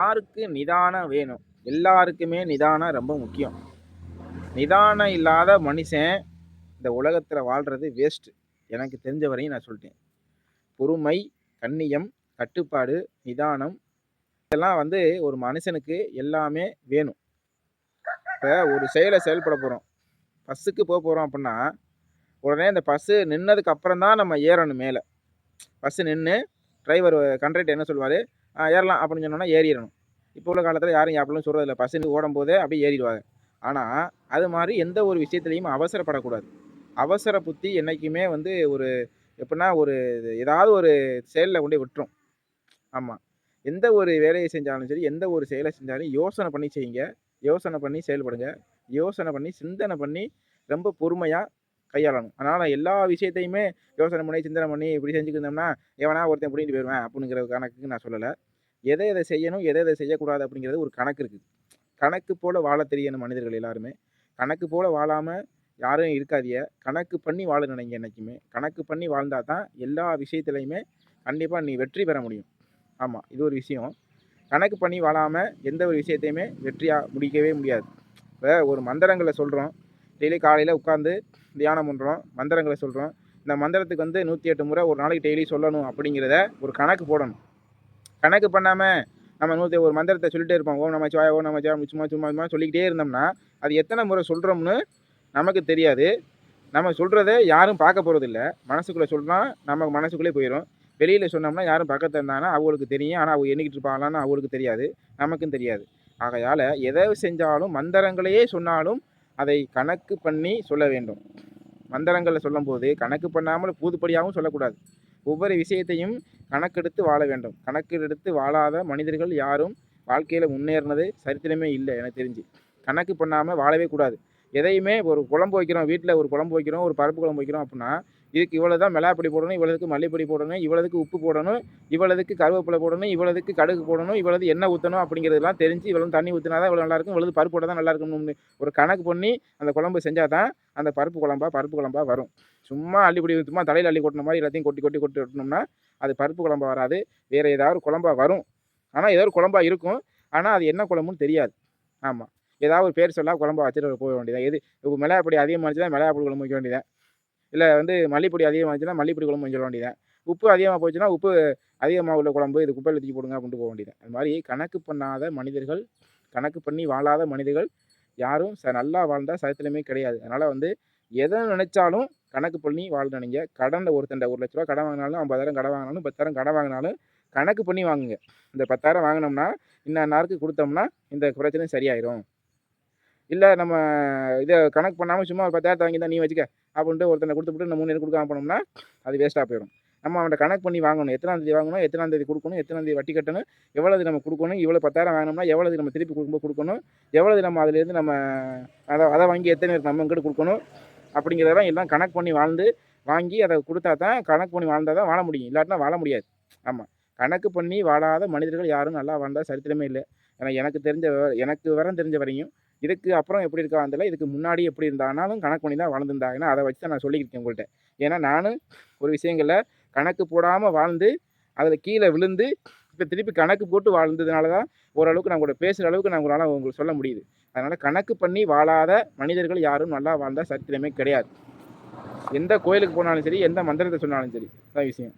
யாருக்கு நிதானம் வேணும்? எல்லாருக்குமே நிதானம் ரொம்ப முக்கியம். நிதானம் இல்லாத மனுஷன் இந்த உலகத்தில் வாழ்கிறது வேஸ்ட்டு எனக்கு தெரிஞ்ச வரையும் நான் சொல்லிட்டேன். பொறுமை கண்ணியம் கட்டுப்பாடு நிதானம் இதெல்லாம் வந்து ஒரு மனுஷனுக்கு எல்லாமே வேணும். இப்போ ஒரு செயலை செயல்பட போகிறோம் பஸ்ஸுக்கு போக போகிறோம் அப்படின்னா உடனே இந்த பஸ்ஸு நின்னதுக்கு அப்புறம் தான் நம்ம ஏறணும் மேலே. பஸ்ஸு நின்று டிரைவர் கண்ட்ரக்டர் என்ன சொல்லுவார்? ஏறலாம் அப்படின்னு சொன்னோன்னா ஏறிடணும். இப்போ உள்ள காலத்தில் யாரும் யாப்பிலும் சொல்கிறதில்ல பசங்க ஓடும் போதே அப்படியே ஏறிடுவாங்க. ஆனால் அது மாதிரி எந்த ஒரு விஷயத்துலையும் அவசரப்படக்கூடாது. அவசர புத்தி என்றைக்குமே வந்து ஒரு எப்படின்னா ஒரு ஏதாவது ஒரு செயலில் கொண்டு விட்டுரும். ஆமாம் எந்த ஒரு வேலையை செஞ்சாலும் சரி எந்த ஒரு செயலை செஞ்சாலும் யோசனை பண்ணி செய்யுங்க. யோசனை பண்ணி செயல்படுங்க. யோசனை பண்ணி சிந்தனை பண்ணி ரொம்ப பொறுமையாக கையாளணும். அதனால் எல்லா விஷயத்தையுமே யோசனை பண்ணி சிந்தனை பண்ணி இப்படி செஞ்சுக்கிருந்தோம்னா எவனா ஒருத்தன் பிடிக்கிட்டு போயிடுவேன் அப்படிங்கிற கணக்குக்கு நான் சொல்லலை. எதை எதை செய்யணும் எதை எதை செய்யக்கூடாது அப்படிங்கிறது ஒரு கணக்கு இருக்குது. கணக்கு போல் வாழ தெரியணும் மனிதர்கள் எல்லாருமே. கணக்கு போல் வாழாமல் யாரும் இருக்காதிய கணக்கு பண்ணி வாழ நினைங்க என்றைக்குமே கணக்கு பண்ணி வாழ்ந்தால் தான் எல்லா விஷயத்துலையுமே கண்டிப்பாக நீ வெற்றி பெற முடியும். ஆமாம் இது ஒரு விஷயம். கணக்கு பண்ணி வாழாமல் எந்த ஒரு விஷயத்தையுமே வெற்றியாக முடிக்கவே முடியாது. இப்போ ஒரு மந்திரங்களை சொல்கிறோம் டெய்லி காலையில் உட்காந்து தியானம் பண்ணுறோம் மந்திரங்களை சொல்கிறோம் இந்த மந்திரத்துக்கு வந்து நூற்றி எட்டு முறை ஒரு நாளைக்கு டெய்லி சொல்லணும் அப்படிங்கிறத ஒரு கணக்கு போடணும். கணக்கு பண்ணாமல் நம்ம நூற்றி ஒரு மந்திரத்தை சொல்லிட்டே இருப்போம். ஓம் நம்ம சிவாய ஓம் நம்ம சிவா சும்மா சும்மா சும்மா சொல்லிக்கிட்டே இருந்தோம்னா அது எத்தனை முறை சொல்கிறோம்னு நமக்கு தெரியாது. நம்ம சொல்கிறத யாரும் பார்க்க போகிறதில்ல மனசுக்குள்ளே சொல்கிறோம் நம்ம மனசுக்குள்ளே போயிடும் வெளியில் சொன்னோம்னா யாரும் பக்கத்தில் இருந்தாங்கன்னா அவங்களுக்கு தெரியும். ஆனால் அவங்க எண்ணிக்கிட்டு இருப்பாங்களான்னு அவங்களுக்கு தெரியாது. நமக்கும் தெரியாது. ஆகையால் எதை செஞ்சாலும் மந்திரங்களையே சொன்னாலும் அதை கணக்கு பண்ணி சொல்ல வேண்டும். மந்திரங்களை சொல்லும்போது கணக்கு பண்ணாமல் பூதுப்படியாகவும் சொல்லக்கூடாது. ஒவ்வொரு விஷயத்தையும் கணக்கெடுத்து வாழ வேண்டும். கணக்கெடுத்து வாழாத மனிதர்கள் யாரும் வாழ்க்கையில் முன்னேறினது சரித்திரமே இல்லை எனக்கு தெரிஞ்சு. கணக்கு பண்ணாமல் வாழவே கூடாது. எதையுமே ஒரு குழம்பு வைக்கிறோம் வீட்டில் ஒரு குழம்பு வைக்கிறோம் ஒரு பருப்பு குழம்பு வைக்கிறோம் அப்படின்னா இதுக்கு இவ்வளோ தான் மிளகாப்பொடி போடணும் இவ்வளோதுக்கு மல்லிப்பொடி போடணும் இவ்வளோதுக்கு உப்பு போடணும் இவ்வளோதுக்கு கருவேப்பிலை போடணும் இவ்வளோதுக்கு கடுகு போடணும் இவ்வளவு எண்ணெய் ஊற்றணும் அப்படிங்கிறதெல்லாம் தெரிஞ்சு இவ்வளோ தண்ணி ஊற்றினா தான் இவ்வளோ நல்லாயிருக்கும் இவ்வளவு பருப்பு போட தான் நல்லாயிருக்கும்னு ஒரு கணக்கு பண்ணி அந்த குழம்பு செஞ்சால் தான் அந்த பருப்பு குழம்பா பருப்பு குழம்பா வரும். சும்மா அள்ளிப்பொடி சும்மா தலையில் அள்ளி கொட்டின மாதிரி எல்லாத்தையும் கொட்டி கொட்டி கொட்டி கொட்டினோம்னா அது பருப்பு குழம்பா வராது. வேறு ஏதாவது குழம்பா வரும். ஆனால் ஏதோ ஒரு குழம்பா இருக்கும். ஆனால் அது என்ன குழம்புன்னு தெரியாது. ஆமாம் ஏதாவது ஒரு பேர் சொல்லா குழம்பா வச்சுட்டு போக வேண்டியதான் எது இப்போ மிளகாப்பொடி அதிகமாக இருந்துச்சுன்னா மிளகாப்பொடி குழம்பு வைக்க வேண்டியதான் இல்லை வந்து மல்லிப்பொடி அதிகமாக இருந்துச்சுன்னா மல்லிப்பொடி குழம்பு சொல்ல வேண்டியதான் உப்பு அதிகமாக போச்சுன்னா உப்பு அதிகமாக உள்ள குழம்பு இது குப்பையில் தூக்கி போடுங்க அப்படின்ட்டு போக வேண்டியது அது மாதிரி கணக்கு பண்ணாத மனிதர்கள் கணக்கு பண்ணி வாழாத மனிதர்கள் யாரும் ச நல்லா வாழ்ந்தால் சரித்திரமே கிடையாது. அதனால் வந்து எதை நினைச்சாலும் கணக்கு பண்ணி வாழ் நினைங்க கடனில் ஒருத்தண்ட ஒரு லட்ச ரூபா கடன் வாங்கினாலும் ஐம்பதாயிரம் கடன் வாங்கினாலும் பத்தாயிரம் கடன் வாங்கினாலும் கணக்கு பண்ணி வாங்குங்க. இந்த பத்தாயிரம் வாங்கினோம்னா இன்னும் நேரத்துக்கு கொடுத்தோம்னா இந்த பிரச்சனை சரியாயிரும். இல்லை நம்ம இதை கணக்கு பண்ணாமல் சும்மா ஒரு பத்தாயிரத்தை வாங்கி தான் நீ வச்சுக்க அப்படின்ட்டு ஒருத்தனை கொடுத்துட்டு நம்ம மூணு கொடுக்காம போனோம்னா அது வேஸ்ட்டாக போயிடும் நம்ம அவன்கிட்ட கணக்கு பண்ணி வாங்கணும். எத்தனாம் தேதி வாங்கணும் எத்தனாம் தேதி கொடுக்கணும் எத்தனாம் தேதி வட்டி கட்டணும் எவ்வளவு நம்ம கொடுக்கணும் இவ்வளோ பத்தாயிரம் வாங்கினோம்னா எவ்வளவு நம்ம திருப்பி கொடுக்கும்போது கொடுக்கணும் எவ்வளவு நம்ம அதுலேருந்து நம்ம அதை அதை வாங்கி எத்தனை நம்ம இங்கிட்டு கொடுக்கணும் அப்படிங்கிறதெல்லாம் எல்லாம் கணக்கு பண்ணி வாழ்ந்து வாங்கி அதை கொடுத்தா தான் கணக்கு பண்ணி வாழ்ந்தால் தான் வாழ முடியும். இல்லாட்டினா வாழ முடியாது. ஆமாம் கணக்கு பண்ணி வாழாத மனிதர்கள் யாரும் நல்லா வாழ்ந்தால் சரித்திரமே இல்லை. ஏன்னா எனக்கு தெரிஞ்ச எனக்கு வரம் தெரிஞ்ச வரையும் இதுக்கு அப்புறம் எப்படி இருக்கா இதுக்கு முன்னாடி எப்படி இருந்தாலும் கணக்கு பண்ணி தான் வாழ்ந்துருந்தா. ஏன்னா அதை வச்சு தான் நான் சொல்லியிருக்கேன் உங்கள்கிட்ட ஏன்னா நானும் ஒரு விஷயங்களில் கணக்கு போடாமல் வாழ்ந்து அதில் கீழே விழுந்து இப்போ திருப்பி கணக்கு போட்டு வாழ்ந்ததுனால தான் ஓரளவுக்கு நான் கூட பேசுகிற அளவுக்கு நான் உங்களால் உங்களுக்கு சொல்ல முடியுது. அதனால் கணக்கு பண்ணி வாழாத மனிதர்கள் யாரும் நல்லா வாழ்ந்தால் சரித்திரமே கிடையாது. எந்த கோயிலுக்கு போனாலும் சரி எந்த மந்திரத்தை சொன்னாலும் சரி அதான் விஷயம்.